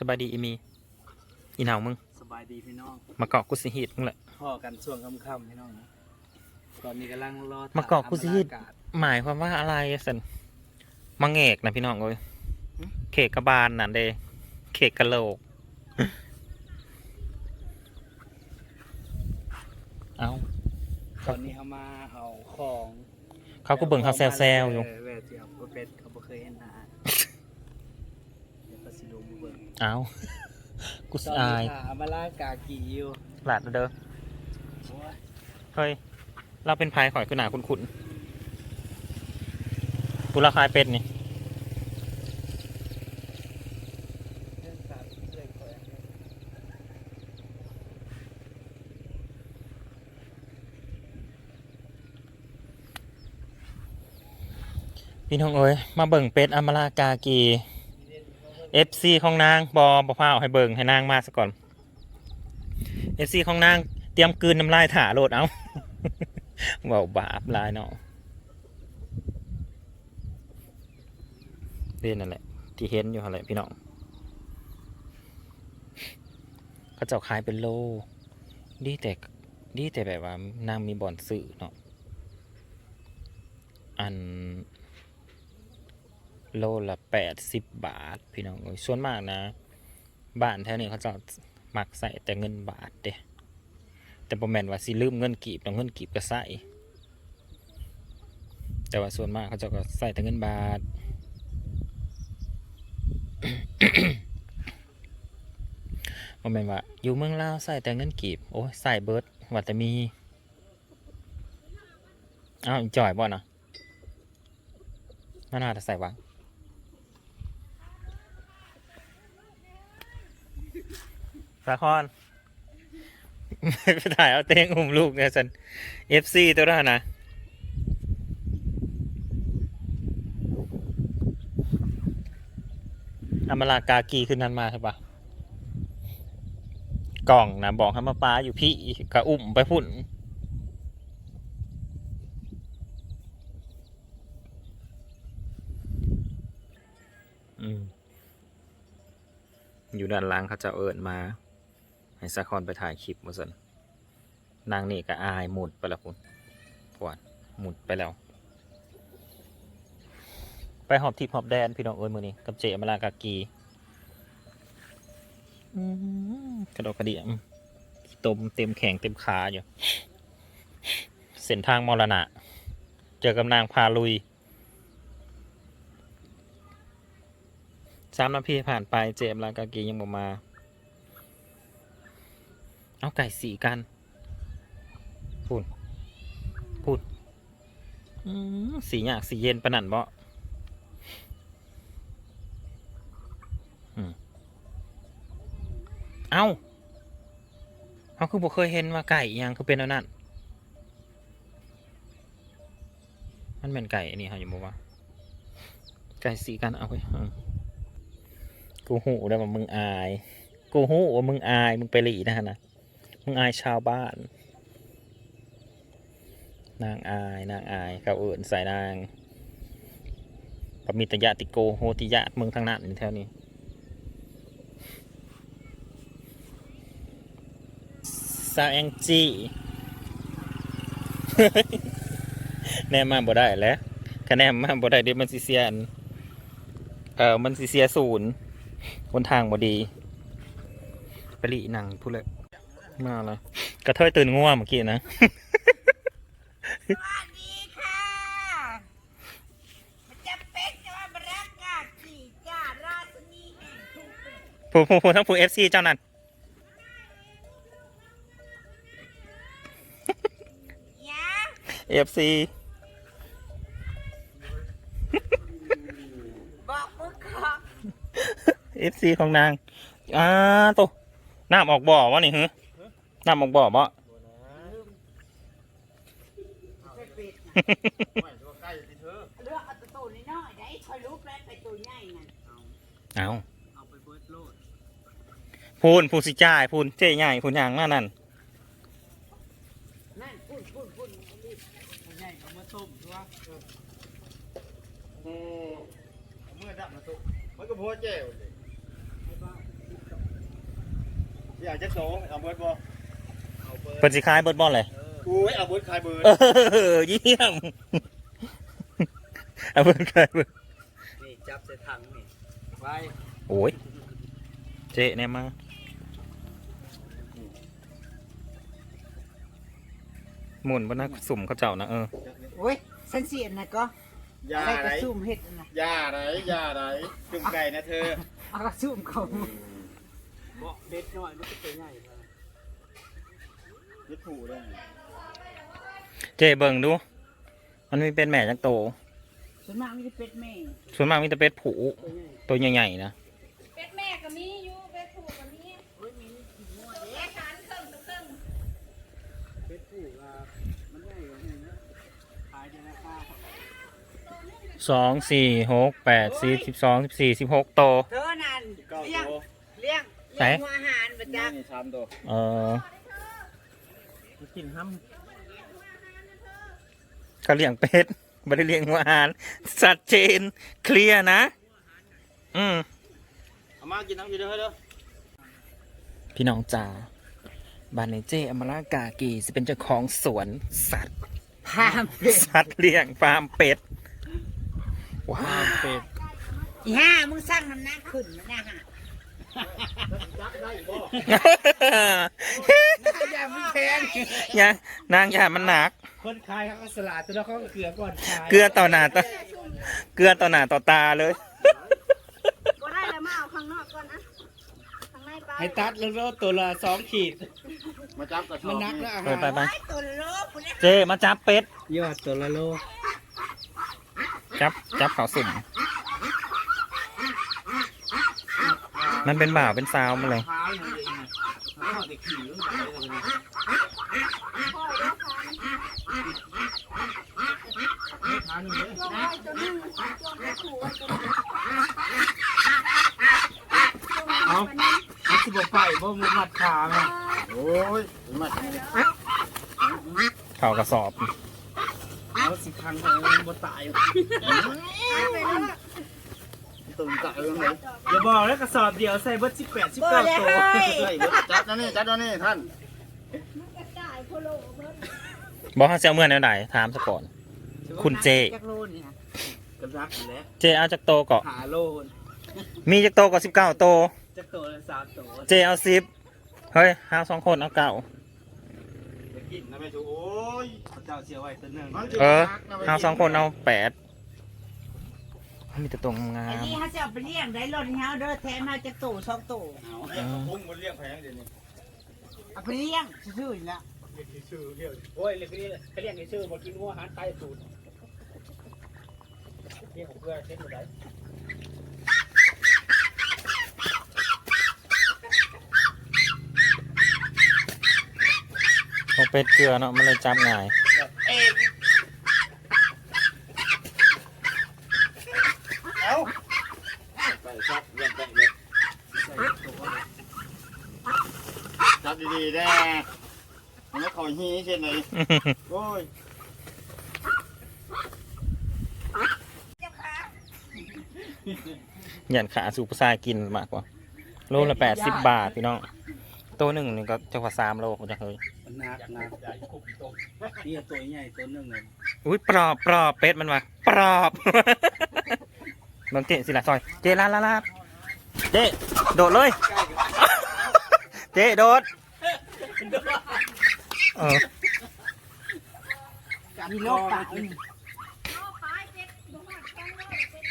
สบายดีอีมีอีหนาวมึงสบายดีพี่น้องมาเกาะกุสิฮีดมึงแหละพ่อกันช่วงค่ำๆพี่น้องนะตอนนี้กำลังรอมากอกกูสิฮิตอากาศหมายความว่าอะไรสันมังเอกนะพี่น้องเอ้ยหึเขกกระบาลนั่นเด้เขกกระโหลก เอาตอนนี้เขามาเอาของ เขาก็เบิ่งเขาแซวๆอยู่ เเวทีเอาบ่เป็ดเขาบ่เคยเห็นหน้าเดี๋ยวก็สิลงมา เบิ่งเอากูตสิอนอายนี้ค่ะอามาลากากีอยู่หลาดเด้อโอ้ยเฮ้ย เราเป็นพายข่อยคือหนาคุณคุณกูราคายเป็ดนี่เรื่องการเรื่องแขวงเนี่ยพี่น้องเอ้ยมาเบิ่งเป็ดอมรากากี FC ของนางบอบอพาเอาให้เบิงให้นางมาซะก่อน FC ของนางเตรียมกลืนน้ำลายถ่าโลดเอาเว่าบาปลายเนาะเล่นนั่นแหละ ที่เห็นอยู่อะไรพี่น้องเขาเจ้าขายเป็นโล ดีแต่ดีแต่แบบว่านางมีบ่อนสื่อเนาะอัน โลละแปดสิบบาท พี่น้องเอ้ยส่วนมากนะ บ้านแถวนี้เขาจะมักใส่แต่เงินบาทเด้แต่ประแมนว่าสิลืมเงินกีบต้องเงินกีบก็ใส่แต่ว่าส่วนมากเขาจะก็ใส่แต่เงินบาทประแมนว่า อยู่เมืองลาวใส่แต่เงินกีบ โอ้ยใส่เบิร์ดว่าแต่มีอ้าวจ่อยบ่นะมันน่าจะใส่วะาคอนไปถ่ายเอาเต้งอุ้มลูกเนี่ยสันเอฟซีตัวนั้นนะอมรากากีขึ้นนั้นมาใช่ปะกล่องนะบอกให้มาปาอยู่พี่กะอุ่มไปพุ่นอยู่ด้านล่างเขาจะเอิญมา ให้สะคอนไปถ่ายคลิปมาสันนางนี่ก็อายหมุดไปแล้วคุณพวนหมุดไปแล้ว ไปหอบทิพย์หอบแดนพี่น้องเอ้ยมือนี้กับเจมาลากากีกระดกกระเดียมตมเต็มแข่งเต็มขาอยู่ เส้นทางมรณะ เจอกับนางพาลุยสามนาทีผ่านไปเจมลากากียังบอกมา เอาไก่สีกันพูดพูดสีหยากสีเย็นปะนันบ่เอาเขาคือบ่เคยเห็นว่าไก่อิหยังคือเป็นอันนั้นมันเป็นไก่อันนี้เขาอยู่บ่ว่า ไก่สีกันเอาไปกูหูได้ว่ามึงอาย กูหูว่ามึงอายมึงไปหลีนะฮะนะ มึงอายชาวบ้าน นางอายนางอายเขาเอื่นใส่นางปมิตยาติโกโหติยะมึงทางนั้นแถวนี้ซาแองจีแนมมาบ่ได้แล้วคะแนนมาบ่ได้เดี๋ยวมันสิเสียนเออมันสิเสียศูนย์บนทางบ่ดีปหลีหนังพูดเลย มาเลยกระเทยตื่นง่วงเมื่อกี้นะ สวัสดีค่ะมันจะเป็นจะว่าบรักกากี่จ้าราชนีแห่งทุกเป็นผู้ผู้ผู้ทั้งผู้เอฟซีเจ้านั้นยาเอฟซีบอกมึงก่อนเอฟซีของนางอ่าโตน้ำออกบ่อวะนี่ฮึ น้ำออกบ่อบ่เลือกเอาตัวน้อยๆได้คอยรูปแล้วไปตัวใหญ่นั่นเอาเอาไปเบิร์ดโลดพูนพูนสิจ่ายพูนเจ๊ใหญ่พูนอย่างนั่นนั่นนั่นพูดพูดพูดเอาใหญ่เอามาต้มใช่ปะเออเมื่อดับมาตุมันก็พอแจ้วเลยให้บ้าอยากจะโสเอาเบิร์ดบ่ เอาเบอร์เปิดสิคายเบิร์ดบอลเลยเออกูไว้เอาเบิร์ดคายเบิร์ดเออเยี่ยมเอาเบิร์ดคายเบิร์ดนี่จับใส่ถังนี่ไว้โอ้ยเจ๊เนี่ยมาหมุนบนหน้าสุ่มเขาเจ้านะเออโอ้ยสันเสียนนะก็ยาใส่ไหกนระซุ่มเห็ดนะยาไหนยาไหนจุ่มไก่นะเธอ เอากระซุ่มเขา เบาะเบ็ดน้อยมันก็ตัวใหญ่มา ยึดผูได้เจ๊เบิ่งดู มันมีเป็นแม่จังโต ส่วนมากมันจะเป็ดแม่ส่วนมากมีแต่เป็ดผูตัวใหญ่ตัวใหญ่ๆนะ เป็ดแม่ก็มีอยู่เป็ดผูกก็มีแยกกันครึ่งต่อครึ่งเป็ดผู้ว่ามันใหญ่กว่านี้นะขายในราคาสองสี่หกแปดสิบสิบสองสิบสี่สิบหกโต เธอนั่นเก้าเลี้ยงตัวเลี้ยงไหนเลี้ยงหัวอาหารประนี่จักนี่สามตัวเออ กินห้เขาเลี้ยงเป็ดไม่ได้เลี้ยงหัวอาหารชัดเจนเคลียร์นะ อืมเอามากินน้ำอยู่เด้อเด้อพี่น้องจ๋าบานในเจอมรากากีจะเป็นเจ้าของสวนสัตว์พามเป็ดสัตว์เลี้ยงฟาร์มเป็ดว้าวเป็ดอีห้ามึงสร้างน้ำหนักขึ้นมันนะฮะอย่ามึงแพงยางนางยามันหนัก คนขายเขาก็สลัดตัวแล้วเขาก็เกลือก่อนขายเกลือต่อหน้าต่อเกลือต่อหน้าต่อตาเลย ก็ได้แล้วมาเอาข้างนอกก่อนนะข้างในไปให้ตัดแล้วก็ตัวละสองขีด มาจับกระสอบมันนักแล้วอาไปหารไปไปไอ้ตัวโลกคนนี้เจมาจับเป็ด ยอดตัวละโลจับจับเขาสุ่มมันเป็นบ่าวเป็นสาวมาเลย ขายเลยไงเขาเอาแต่ขี่ลงไปเลยนะพ่อเดี๋ยวคันทานเลยช่วงไว้ตัวนึงช่วงเป็ดผูกไว้ตัวนึงเอาเอาสิบไปบ่มันมัดขาไงโอ้ยมาเข่ากระสอบเอาสิคันไปมันบ่ตาย ตื่นตายเลยอย่าบอกแล้วกระสอบเดียวใส่เบิดสิบแปดสิบบ่เก้าเลยตัวเฮ้ยใช่เบิร์ดจับนะนี่จับนะนี่ท่านมันกระจายโคโลเพิ่นบอกให้เจ้าเมื่อไหนไหนถามซะก่อน คุณเจจักโลนี่ค่ะกระดักอยู่แล้วเจเอาจากโตเกาะหาโลนมีจากโตกว่าสิบเก้าโตจะตัวละสามตัวเจเอาสิบเฮ้ยห้าสองคนเอาเก่าจะกินนะแม่ชูโอ้ยพระเจ้าเสียไว้ตัวหนึ่งมันจะเออรักนะแม่ห้าสองคนเอาแปด มีแต่ตรงงาอันมนี้เขาจะเอาไปเลี้ยงได้รถเฮาเด้อแถมมาจะโตสองโตเอาเนี่ยเขาพุ่งมันเรียกแพงเดี๋ยวนี้เอาไปเลี้ยงซื่อๆนี่ละชื่อเรียกโอ้ยเรียกเรียกเขาเรียกในชื่อบอกกินหัวอาหารไตสูตรเรียกของเพื่อนเช่นหมดเลยเขาเป็ดเกลือเนาะมันเลยจับง่าย เอาไปจับเยี่ยมไปเลย ใส่ตัว จับ ดีๆแน่มันไม่คอยฮีเช่นไหนโอ้ยหยันขาสูบซายกินมากกว่า โลละแปดสิบบาทพี่น้อง ตัวหนึ่งนี่ก็จะกว่าสามโลผมจะเคยมันหนักนะนี่ตัวใหญ่ตัวหนึ่งเลยอุ้ยปลอบปลอบเป็ดมันมาปลอบเบิ่งเจสิละซอย เจลาลาลาเจโดดเลย เจโดด เออมีโรคปากนี่เอาขายเป็ดบ่ฮอดกันเลยเป็ด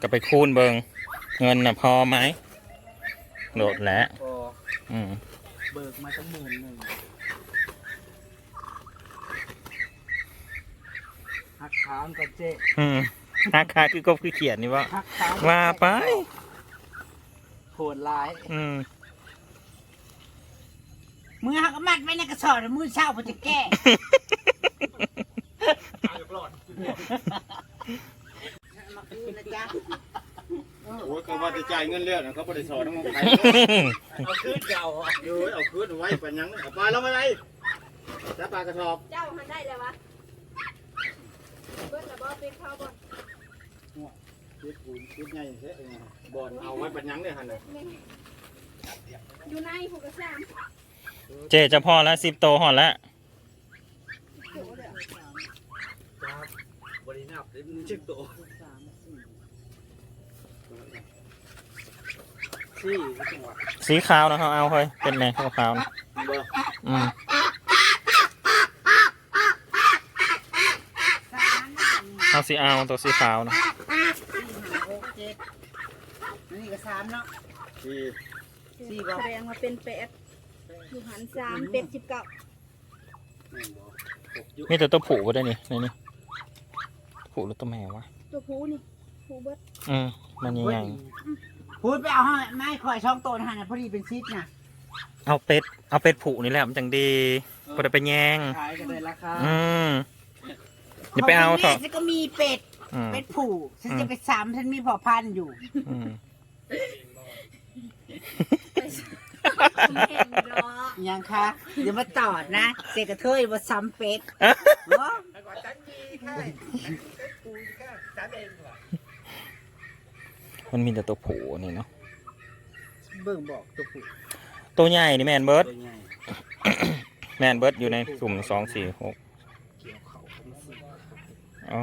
ก็ไปคูณเบิงเงินน่ะพอไหมโดดแล้วพออืมเบิกมาตั้งหมื่นหนึ่งหักขามกับเจ๊อืมราคาคือกบคือเขียนนี่ว่าหักขามว่าไปโหดร้าย อืม มือหักมัดไว้ในกระสอบแล้วมือเช้าพอจะแก้มาคืนนะจ๊ะโอ้ยเขาว่าจะจ่ายเงินเลือดเขาบริสอนต้องใครเอาขึ้นเก่าเอ้ยเอาคืนไว้เป็นยังเอาปลาแล้วไม่ไรจับปลากระสอบ เจ้ามันได้เลยวะเพิ่นละบ่เป็นข้าวบ่มคิดอุ่นคิดไงเฮ้ยบอลเอาไว้ปัญญังเลยฮะเนี่ยอยู่ในผูกกระซ้ เจจะพอแล้วสิบโตหอดแล้วบริณับได้มึงชื่อโตสี่จังหวะสีขาวนะเขาเอาเฮ้ยเป็นไงขาวขาวๆนะบ่อืมเอาสีเอาตัวสีขาวนะสี่ห้าหกเจ็ดอันนี้ก็สามเนาะที่ำสี่บอกแสดงว่าเป็นแปด อยู่หันสามเป็ดสิบเก้าแม่นบ่หกยุมีแต่ตัวผูก็ได้นี่ในนี่ผูหรือตัวแม่วะตัวผู้นี่ผู้เบิดอืมมันยังไงพูดไปเอาให้ไม้ข่อยช่องโตนะฮะพอดีเป็นซิดนะเอาเป็ดเอาเป็ดผูนี่แหละมันจังดีพอได้ไปแยงขายกันได้ราคาอืมอย่าไปเอาเถอะฉันก็มีเป็ดอืมเป็ดผูฉันจะไปสามฉันมีพอพันธุ์อยู่อืม แห่งดอกยังคะเดี๋ยวมาตอดนะ เสกกระเทยว่าซ้ำเป็ดเนาะมันมีแต่ตัวผูนี่เนาะเบิ่งบอกตัวผู้ตัวใหญ่นี่แมนเบิร์ดตัวใหญ่แมนเบิร์ดอยู่ในสุ่มสองสี่หกเกี่ยวเขาเขามาซื้ออ๋อ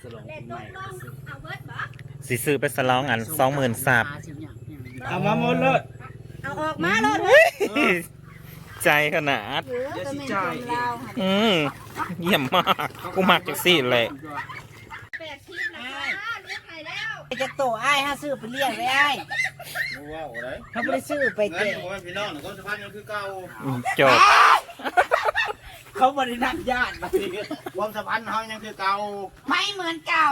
สลองแดปีดใหลม่ สิซื้อไปสลองอันสองหมื่นสับเอามาหมดเลยเอาออกมาเลยเฮ้ยใจขนาดเหลือแต่เป็นคนลาวค่ะอืมเยี่ยมมากกูมักจากซี่เลยแปดทิพย์นะคะเลือกไข่แล้วจะโตอ้ายฮะซื้อไปเลี้ยงไว้อ้ายรู้ว่าอะไรเขาไม่ได้ซื้อไปเงินเตะของแม่พี่น้องเนี่ยเขาสะพานยังคือเก่าจบ เขาบริณับญาติมาสิความสัมพันธ์เขายังคือเก่าไม่เหมือนเก่า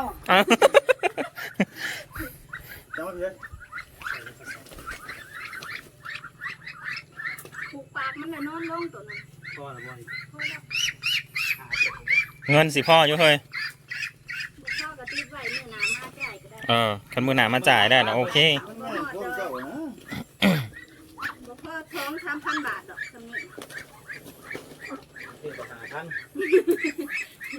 จังหวะเพื่อนผูกปากมันน่ะนอนลงตัวนั้นพ่อละบ่อยพอแล้วเงินสิพ่ออยู่เฮ้ยบ่เข้ากระติบไว้มือหนามาจ่ายก็ได้เออคันมือหนามาจ่ายได้นะโอเค มันไม่พวกเจ้านะบ่พอท้องสามพันบาทดอกสำนี้ เพื่อ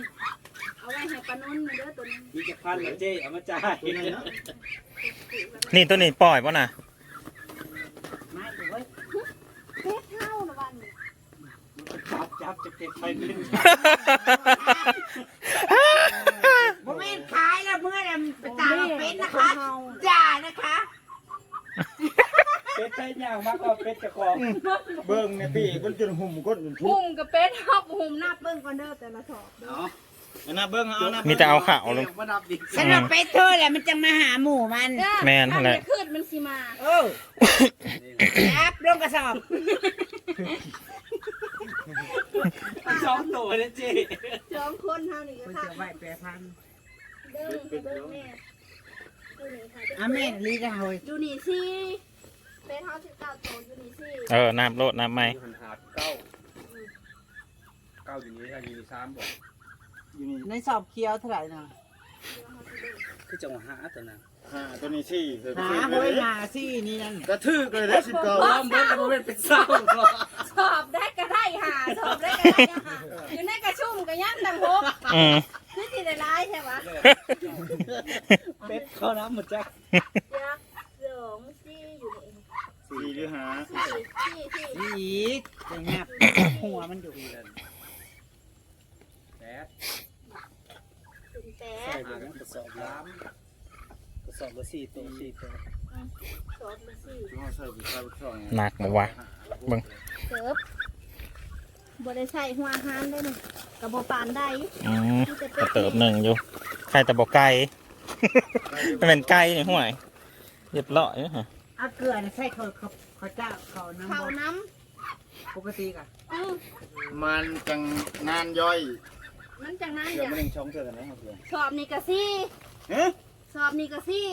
หาท่านเอาไว้ให้ปานุ่นเด้อตัวนี้มีจะพันละเจ้เอามาจ่ายเป็นไงนะนี่ตัวนี้ปล่อยป่ะน่ะไม่เว้ยเฮ็ดเท่าละวันนี้จับจับจะเก็บไปเป็น ผมไม่ขายแล้วเมื่อไหร่ไปตามเอาเป็ดนะคะจ่านะคะ เป็ดไป ย่างมากกว่าเป็ดจะของเบิ้งเนี่ยพี่มันจนหุ่มก้นจนทุบหุ่มกับเป็ดฮอบหุ่มนับเบิ่งก่อนเด้อแต่ละถอบเด้อเนาะอันนั้นเบิ้งเอานะมีแต่เอาข่าวลง มาดับดิฉันว่าเป็ดเธอแหละมันจะมาหาหมูมันแม่นเท่าไหร่ถ้าขึ้นมันสิมาเออครับลงกระสอบสองตัวนะเจ้สองคนเท่านี้ก็มันค่ะจะไหวแปรพันเด้อเด้อแม่ดูนี่ค่ะอะแม่ลีได้เฮ้ยดูนี่สิ เป็ดเฮาสิบเก้าตัวอยู่นี่สิเออน้ำโลดน้ำไหมหันหาเก้าเก้าอยู่นี่ถ้าอยู่สามบอกอยู่นี่ในสอบเคี้ยวเท่าไหร่นะคือจังหวะหาตัวนั้นห้าตัวนี้สี่เคยไปหาซื้อเฮ้ยเลยหาซี่นี่นั่นกระทืบเลยนะสิบเก้าพร้อมเบิ้ลโมเมนต์เป็นเศร้าก็สอบได้ก็ได้หาสอบได้ก็ได้หาอยู่ในกระชุ่มก็ย่างดังหกอืมคือสิได้ร้ายใช่ปะเป็ดเข้าน้ำหมดจ้ะยักษ์สองสี่อยู่นี่ สี่หรือห้าสี่สี่สี่อีกจะงับหัวมันอยู่แปดถึงแปใส่ดไปกระสอบล้ามกระสอบละสี่ตัวสี่ตัวสอบมาสี่ที่ว่าใส่ไปใส่ไปช่องหนักมาวะเบิ่งเสิร์ฟบ่ได้ใส่หัวอาหารได้เลยกระบอกปานได้อืมกระเติบหนึ่งอยู่ใครแต่บอกไก่ไม่เป็นไก่นี่ห่วยเรียบร้อยนะฮะเอาเกลือใส่เขา เขาเขาเจ้าเขาน้ำเขาบ่น้ปกติกะำอือมันจังนานย่อยมันจากนั้นเดี๋ยวจ้ะมันยังช่องเจอกันนะครับเพื่อนสอบนี่ก็สี่เฮ้ยสอบนี่ก็สี่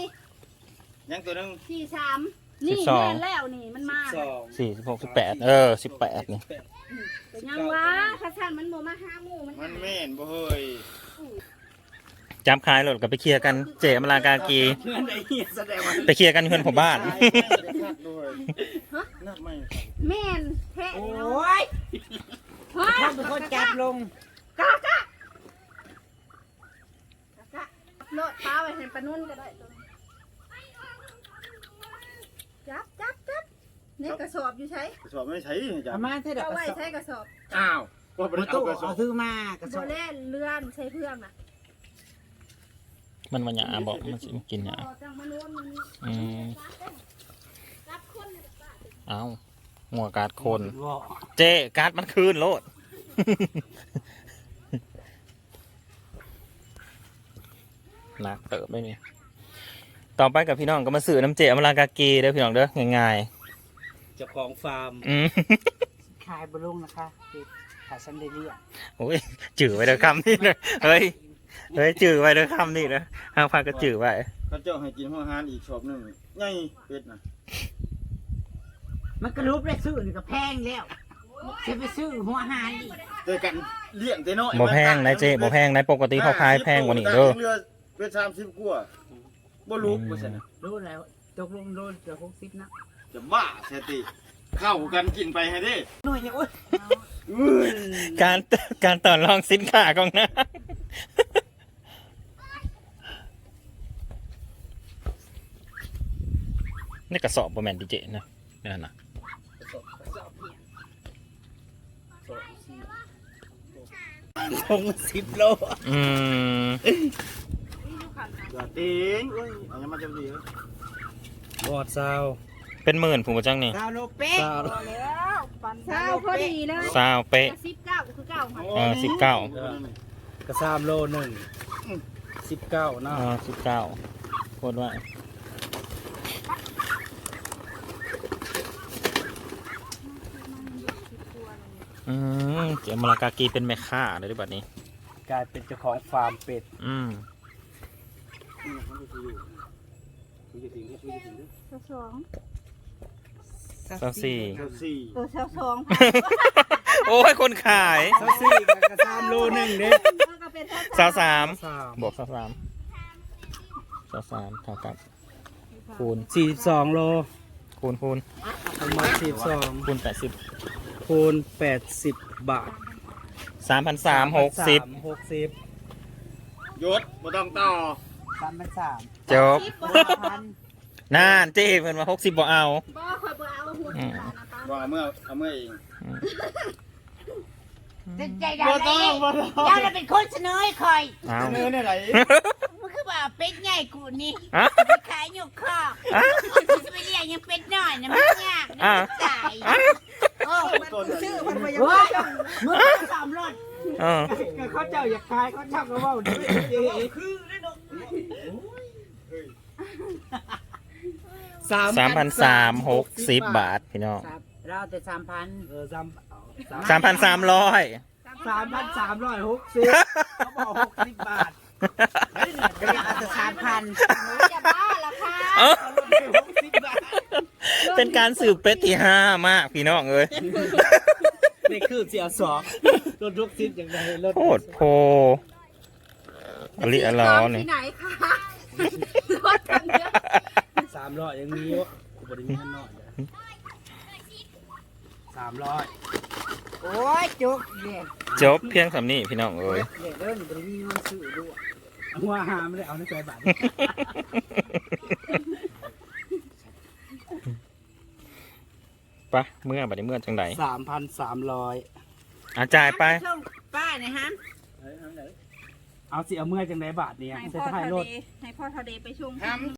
ยังตัวหนึงสี่สามนี่แม่นแล้วนี่มันมาสองสี่สิบหกสิบแปดเออสิบแปดนี่เป็นยังวะข้าชันมันโมมาห้าหมู่มันมันหายแม่นบ่เฮ้ย จำคายรถกับไปเคลียร์กันเจอมรากากี เพื่อนไอ้เหี้ยแสดงว่าไปเคลียร์กันเพื่อนผมบ้านตายไม่ได้คักด้วยนักไม่แม่นแท้โอเนาะ้ยเฮ้ยเขาเป็นคนจับลงกากะนปลานุ่นก็ได้ตัวนี้จับจับจับเนี่ยกระสอบอยู่ใช้กระสอบไม่ใช้จ้ะเอามาเท่าเด็กเอากระไว้สอบใช้กระสอบอ้าวว่าเป็นมาเอาตู้กระสอเอาบซื้อมากระสโบอบเล่นเลื่อนใช้เพื่องน่ะ มันมันหยาบอกมันสิกินหยาพอจังมานุ่นมันอืมรับคนเนี่ยป้าเอาหัวการ์ดคนว่าเจ๊การ์ดมันคืนโลดหนักเติบได้เนี่ยต่อไปกับพี่น้องก็มาสื่อน้ำเจอมรากากีเด้อพี่น้องเด้อง่ายเจ้าของฟาร์มๆอืมขายบรุงนะคะคือขายซันเดเรียโอ้ยจื่อไว้เด้อคำนี่เลยเฮ้ย เฮ้ยจื่อไว้เด้อคำนี่นะห้างพาก็จื่อไว้เขาเจ้าให้กินหัวหานอีกชอบหนึงใหญ่เป็ดน่ะมันกระลุบได้ซื้อนี่ก็แพงแล้วจะไปซื้อหัวหารอีกแต่กันเลี้ยงแต่น้อยบ่แพงนะเจ๊บ่แพงนะปกติเขาขายแพงกว่านี้เด้อเรือเป็ด30กว่าบ่รู้ว่าซั่นน่ะรู้แล้วตกลงโดนจะหกสิบนะจะบ้าเสยติเข้ากันกินไปให้เด้หน่วยเนี่ยโอ้ยอื้อการการต่อรองสินค้าของนะ นี่กระสอบประแมนดีเจนะนั่นนะทงสิบโลอืมอย่าติงเอ้ยเอายังมาจะดีเอ้ยบอดซาวเป็นหมื่นผมจังนี่ซาวโลเป๊ะซาวแล้วปันเช้าพอดีเลยซาวเป๊ะสิบเก้าคือเก้าค่ะเออสิบเก้ากระซามโลหนึ่งสิบเก้าเนาะอ่าสิบเก้าโคตรว่า อืมเจ้ามรากากีเป็นแม่ค้าเลยด้วยบัดนี้ กลายเป็นเจ้าของฟาร์มเป็ดอืมเช้าสองเจ้าสี่เจ้าสี่เออเช้าสองโอ้ยคนขายซาซี่กับกระซามโลหนึ่งเด้มันก็เป็นเช้าสาวสามสามบวกสาวสามสาวสามเท่ากับคูณสี่สองโลคูณคูณประมาณสี่สองคูณแปดสิบ คูณแปดสิบบาทสามพันสามหกสิบหกสิบยศบ่ต้องต่อสามพันสามจบห้าพันน่านเจ๊เพิ่นมาหกสิบบ่เอาบ่คอยบ่เอาหัวที่ตานะป้าว่าเอาเมื่อเอาเมื่อเองจะใจดำเลยเจ้าเราเป็นคนเสนอให้คอยเอาเนื้อเนี่ยไหนมันคือว่าเป็ดใหญ่กูนี่อะไปขายอยู่คอกจะไปเลี้ยงยังเป็ดน้อยนะมันยากนะมันตาย โอ้ต้นชื่อมันไปยังไงมึงสามรถเออเขาเจ้าอยากขายเขาเจ้าก็ว่าดีคือสามพันสามหกสิบบาทพี่น้องเราแต่สามพันเออสามสามพันสามร้อยสามพันสามร้อยหกสิบเขาบอกหกสิบบาทก็อยากเอาแต่สามพันจะบ้าละค่ะ เอ้าหกสิบบาทเป็นการสืบเป็ดที่ห้ามากพี่น้องเอ้ยนี่คือเสียสองรถทุกสิบอย่างไรรถโคตรโพอลิอะลอนี่ที่ไหนคะรถคันเดียวสามร้อยยังมีอยู่กูบริมีเงินน้อยเลยสามร้อยโอ้ยจุกเด็กจบเพียงสำนี้พี่น้องเอ้ยเด็กเดินบริมีมันซื้อด้วยหัวหาไม่ได้เอาในใจบาท ปะเมื่อบัดนี้เมื่อจังไดสามพันสามร้อยอาจ่ายไปช่วงป้านะฮะเอาสิเอาเมื่อจังไดบาทเนี่ยให้จะพ่อถ่ายทะรเลถให้พ่อทะเลไปชง